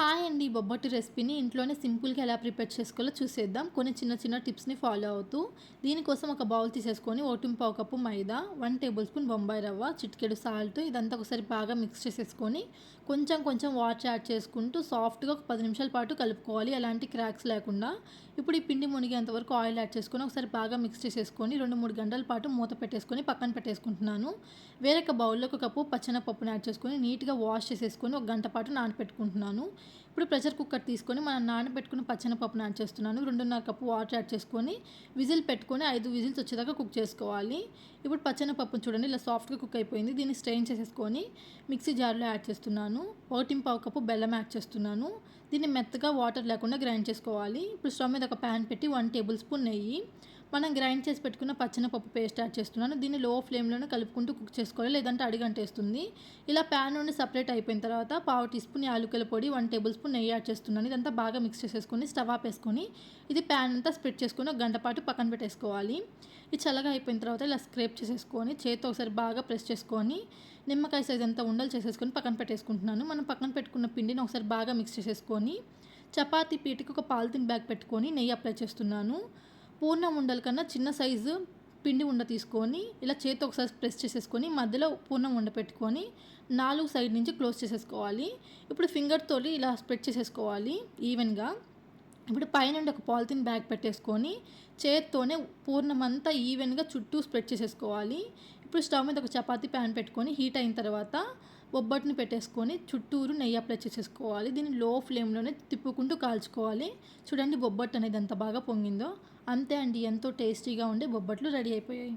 Hi అండి బొబ్బట్టు రెసిపీని. ఇంట్లోనే సింపుల్గా ఎలా ప్రిపేర్ చేసుకోవాలో చూసేద్దాం. కొన్ని చిన్న చిన్న టిప్స్ని ఫాలో అవుతూ దీనికోసం ఒక బౌల్ తీసేసుకొని ఓటిం పావు cup maida one tablespoon Bombay rava చిటికెడు సాల్ట్ ఇదంతా ఒకసారి బాగా మిక్స్ చేసేసుకొని కొంచెం కొంచెం వాటర్ యాడ్ చేసుకుంటూ సాఫ్ట్గా ఒక పది నిమిషాల పాటు కలుపుకోవాలి. ఎలాంటి క్రాక్స్ లేకుండా. ఇప్పుడు ఈ పిండి మునిగేంత వరకు ఆయిల్ యాడ్ చేసుకొని ఒకసారి బాగా మిక్స్ చేసేసుకొని రెండు మూడు గంటల పాటు మూత పెట్టేసుకొని పక్కన పెట్టేసుకుంటున్నాను. వేరొక బౌల్లో ఒక కప్పు పచ్చనపప్పుని యాడ్ చేసుకొని నీట్గా వాష్ చేసేసుకొని ఒక గంట పాటు నానపెట్టుకుంటున్నాను. ఇప్పుడు ప్రెషర్ కుక్కర్ తీసుకొని మనం నానబెట్టుకున్న పచ్చనపప్పును యాడ్ చేస్తున్నాను. రెండున్నర కప్పు వాటర్ యాడ్ చేసుకొని విజిల్ పెట్టుకొని ఐదు విజిల్స్ వచ్చేదాకా కుక్ చేసుకోవాలి. ఇప్పుడు పచ్చనపప్పును చూడండి ఇలా సాఫ్ట్గా కుక్ అయిపోయింది. దీన్ని స్ట్రెయిన్ చేసేసుకొని మిక్సీ జార్లో యాడ్ చేస్తున్నాను. ఒకటి పావు కప్పు బెల్లం యాడ్ చేస్తున్నాను. దీన్ని మెత్తగా వాటర్ లేకుండా గ్రైండ్ చేసుకోవాలి. ఇప్పుడు స్టవ్ మీద ఒక ప్యాన్ పెట్టి వన్ టేబుల్ స్పూన్ నెయ్యి మనం గ్రైండ్ చేసి పెట్టుకున్న పచ్చనపప్పు పేస్ట్ యాడ్ చేస్తున్నాను. దీన్ని లో ఫ్లేమ్లోనే కలుపుకుంటూ కుక్ చేసుకోవాలి. లేదంటే అడిగంటేస్తుంది. ఇలా ప్యాన్ నుండి సపరేట్ అయిపోయిన తర్వాత పావు టీ స్పూన్ యాలుకల పొడి వన్ టేబుల్ స్పూన్ నెయ్యి యాడ్ చేస్తున్నాను. ఇదంతా బాగా మిక్స్ చేసేసుకొని స్టవ్ ఆపేసుకొని ఇది ప్యాన్ అంతా స్ప్రెడ్ చేసుకొని ఒక గంట పాటు పక్కన పెట్టేసుకోవాలి. ఇది చల్లగా అయిపోయిన తర్వాత ఇలా స్క్రేప్ చేసేసుకొని చేతితో ఒకసారి బాగా ప్రెస్ చేసుకొని నిమ్మకాయ సైజ్ అంతా ఉండలు చేసేసుకొని పక్కన పెట్టేసుకుంటున్నాను. మనం పక్కన పెట్టుకున్న పిండిని ఒకసారి బాగా మిక్స్ చేసేసుకొని చపాతీ పీటికి ఒక పాలిథిన్ బ్యాగ్ పెట్టుకొని నెయ్యి అప్లై చేస్తున్నాను. పూర్ణం ఉండల కన్నా చిన్న సైజు పిండి ఉండ తీసుకొని ఇలా చేతి ఒకసారి ప్రెస్ చేసేసుకొని మధ్యలో పూర్ణం ఉండ పెట్టుకొని నాలుగు సైడ్ నుంచి క్లోజ్ చేసేసుకోవాలి. ఇప్పుడు ఫింగర్ ఇలా స్ప్రెడ్ చేసేసుకోవాలి ఈవెన్గా. ఇప్పుడు పైన ఒక పాలిథిన్ బ్యాగ్ పెట్టేసుకొని చేత్తోనే పూర్ణమంతా ఈవెన్గా చుట్టూ స్ప్రెడ్ చేసేసుకోవాలి. ఇప్పుడు స్టవ్ మీద ఒక చపాతీ ప్యాన్ పెట్టుకొని హీట్ అయిన తర్వాత బొబ్బట్టుని పెట్టేసుకొని చుట్టూరు నెయ్యి అప్లై చేసేసుకోవాలి. దీన్ని లో ఫ్లేమ్లోనే తిప్పుకుంటూ కాల్చుకోవాలి. చూడండి బొబ్బట్టు అనేది ఎంత బాగా పొంగిందో. అంతే అండి ఎంతో టేస్టీగా ఉండే బొబ్బట్లు రెడీ అయిపోయాయి.